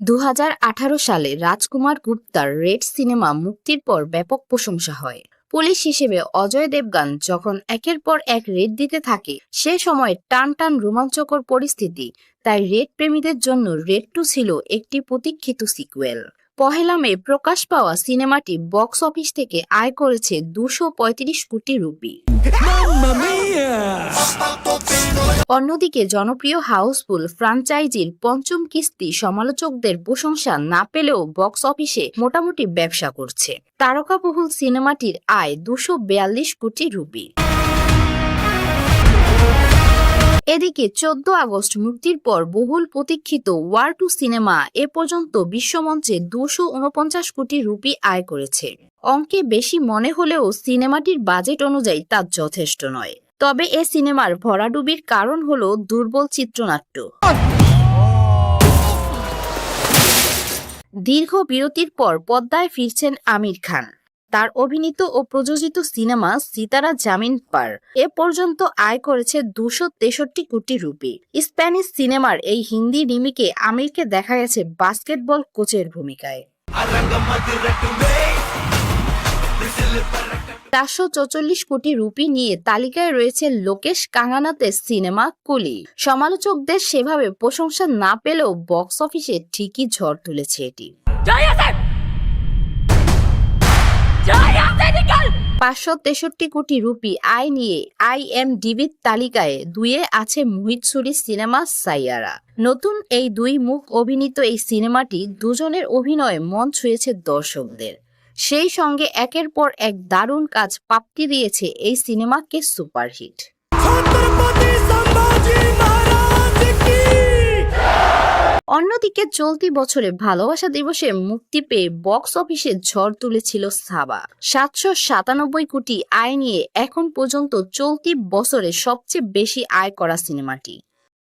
দু হাজার আঠারো সালে রাজকুমার গুপ্তার রেড সিনেমা মুক্তির পর ব্যাপক প্রশংসা হয়। পুলিশ হিসেবে অজয় দেবগান যখন একের পর এক রেড দিতে থাকে, সে সময় টান টান রোমাঞ্চকর পরিস্থিতি, তাই রেড প্রেমীদের জন্য রেড টু ছিল একটি প্রতীক্ষিত সিকুয়েল। পহেলা মে প্রকাশ পাওয়া সিনেমাটি বক্স অফিস থেকে আয় করেছে দুশো কোটি রুপি। অন্যদিকে জনপ্রিয় হাউসফুল ফ্রাঞ্চাইজির পঞ্চম কিস্তি সমালোচকদের প্রশংসা না পেলেও বক্স অফিসে মোটামুটি ব্যবসা করছে। তারকাবহুল সিনেমাটির আয় দুশো কোটি রুপি। এদিকে চোদ্দ আগস্ট মুক্তির পর বহুল প্রতীক্ষিত ওয়ার টু সিনেমা এ পর্যন্ত বিশ্বমঞ্চে দুশো উনপঞ্চাশ কোটি রুপি আয় করেছে। অঙ্কে বেশি মনে হলেও সিনেমাটির বাজেট অনুযায়ী তা যথেষ্ট নয়। তবে এ সিনেমার ভরাডুবির কারণ হলো দুর্বল চিত্রনাট্য। দীর্ঘ বিরতির পর পদ্মায় ফিরছেন আমির খান। তার অভিনীত ও প্রযোজিত সিনেমা সিতারা জামিন পার। এ পর্যন্ত আয় করেছে দুশো তেষট্টি কোটি রুপি। স্প্যানিশ সিনেমার এই হিন্দি রিমিকে আমিরকে দেখা গেছে বাস্কেটবল কোচের ভূমিকায়। চারশো চৌচল্লিশ কোটি রুপি নিয়ে তালিকায় রয়েছে লোকেশ কাঙ্গানাতের সিনেমা কুলি। সমালোচকদের সেভাবে প্রশংসা না পেলেও বক্স অফিসে ঠিকই ঝড় তুলেছে এটি। পাঁচশো তেষট্টি কোটি রুপি আয় নিয়ে আই এম আইএমডিবির তালিকায় দুইয়ে আছে মুহিত সুরির সিনেমা সাইয়ারা। নতুন এই দুই মুখ অভিনীত এই সিনেমাটি দুজনের অভিনয়ে মন ছুঁয়েছে দর্শকদের। সেই সঙ্গে একের পর এক দারুণ কাজ প্রাপ্তি দিয়েছে এই সিনেমাকে সুপারহিট। অন্যদিকে চলতি বছরে ভালোবাসা দিবসে মুক্তি পেয়ে বক্স অফিসে ঝড় তুলেছিল সাবা। সাতশো সাতানব্বই কোটি আয় নিয়ে এখন পর্যন্ত চলতি বছরে সবচেয়ে বেশি আয় করা সিনেমাটি।